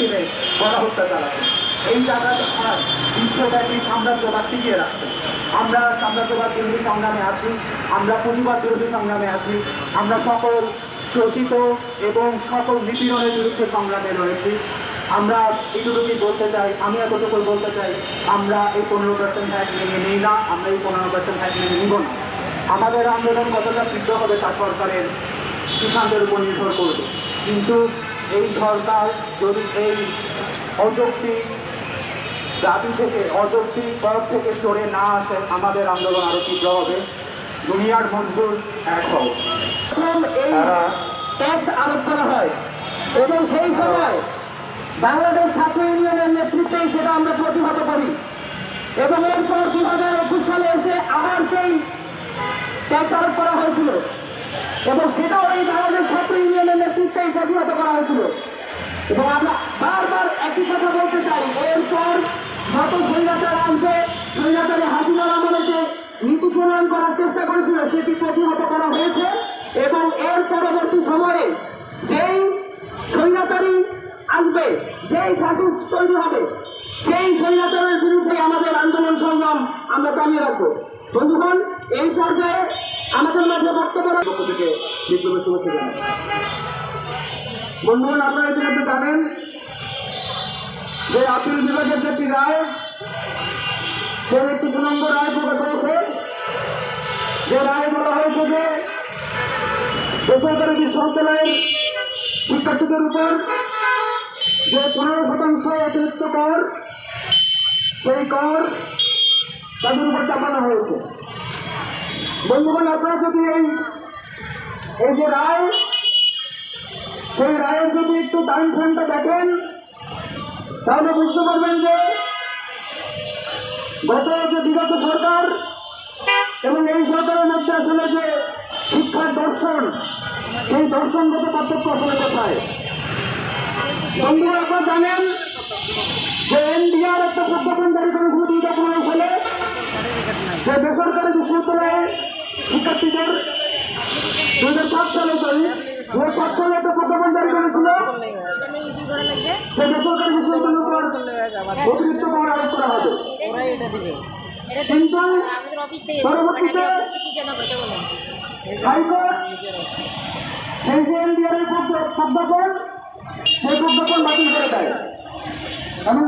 সিস্টেমে গণহত্যা চালাচ্ছে এই আর বিশ্বব্যাপী সাম্রাজ্যবাদ টিকিয়ে রাখছে। আমরা সাম্রাজ্যবাদ বিরোধী সংগ্রামে আছি, আমরা পুঁজিবাদ বিরোধী সংগ্রামে আছি, আমরা সকল শোষিত এবং সকল নিপীড়নের বিরুদ্ধে সংগ্রামে রয়েছি। আমরা এইটুকুই বলতে চাই, আমি এতটুকু বলতে চাই, আমরা এই পনেরো পার্সেন্ট হ্যাক মেনে নিই না, আমরা এই পনেরো পার্সেন্ট হ্যাক মেনে নিব না। আমাদের আন্দোলন কতটা সিদ্ধ হবে তা সরকারের সিদ্ধান্তের উপর নির্ভর করবে। কিন্তু এই সরকার যদি এই অযৌক্তিক দাবি থেকে অযৌক্তিক পথ থেকে সরে না আসে আমাদের আন্দোলন আরও তীব্র হবে। দুনিয়ার মজদুর এক হোক এই ট্যাক্স আরোপ করা হয়। এবং সেই সময় বাংলাদেশ ছাত্র ইউনিয়নের নেতৃত্বে সেটা আমরা প্রতিহত করি। এবং এরপর দুই হাজার একুশ সালে এসে আবার সেই ট্যাক্স আরোপ করা হয়েছিল। এবং সেটাও এই বাংলাদেশ ছাত্র ইউনিয়নের নেতৃত্বেই করা হয়েছিল। এবং আমরা বারবার একই কথা বলতে চাই। এরপর যত স্বৈরাচার আসবে স্বৈরাচারে আমলে যে নীতি প্রণয়ন করার চেষ্টা করেছিল, সেটি প্রতিহত করা হয়েছে এবং এর পরবর্তী সময়ে যেই স্বৈরাচারী আসবে, যেই ফ্যাসিস্ট তৈরি হবে, সেই স্বৈরাচারের বিরুদ্ধে আমাদের আন্দোলন সংগ্রাম আমরা চালিয়ে রাখব। বন্ধুগণ, এই পর্যায়ে আমাদের মাঝে বক্তব্য থেকে বিপ্লবের শুভেচ্ছা জানাই। বন্ধুগণ, আপনারা ইতিমধ্যে জানেন যে আপিল বিভাগের যে একটি রায় সে একটি পূর্ণাঙ্গ রায় প্রকাশ হয়েছে। যে রায় বলা হয়েছে যে বেসরকারি বিশ্ববিদ্যালয়ের শিক্ষার্থীদের উপর যে পনেরো শতাংশ অতিরিক্ত কর, সেই কর তাদের উপর চাপানো হয়েছে। বন্ধুগণ, আপনারা যদি এই এই যে রায় সেই রায়ের যদি একটু টাইম ফ্রেমটা দেখেন, তাহলে বুঝতে পারবেন যে গত যে বিগত সরকার এবং এই সরকারের মধ্যে আসলে যে শিক্ষার দর্শন, সেই দর্শনগত পার্থক্য আসলে কোথায়? বন্ধুরা, আপনারা জানেন যে এনডিআর একটা প্রজ্ঞাপন জারি করেছিল দুই হাজার পনেরো সালে, যে বেসরকারি বিশ্ববিদ্যালয়ে শিক্ষার্থীদের দুই হাজার সাত সালে সরি দু হাজার সাত সালে একটা প্রজ্ঞাপন জারি করেছিল যে বেসরকারি বিশ্ববিদ্যালয়ের উপর অতিরিক্ত কর আরোপ করা হবে কিন্তু জানাব এটা সেই প্রজ্ঞাপন বাতিল করে দেয় এবং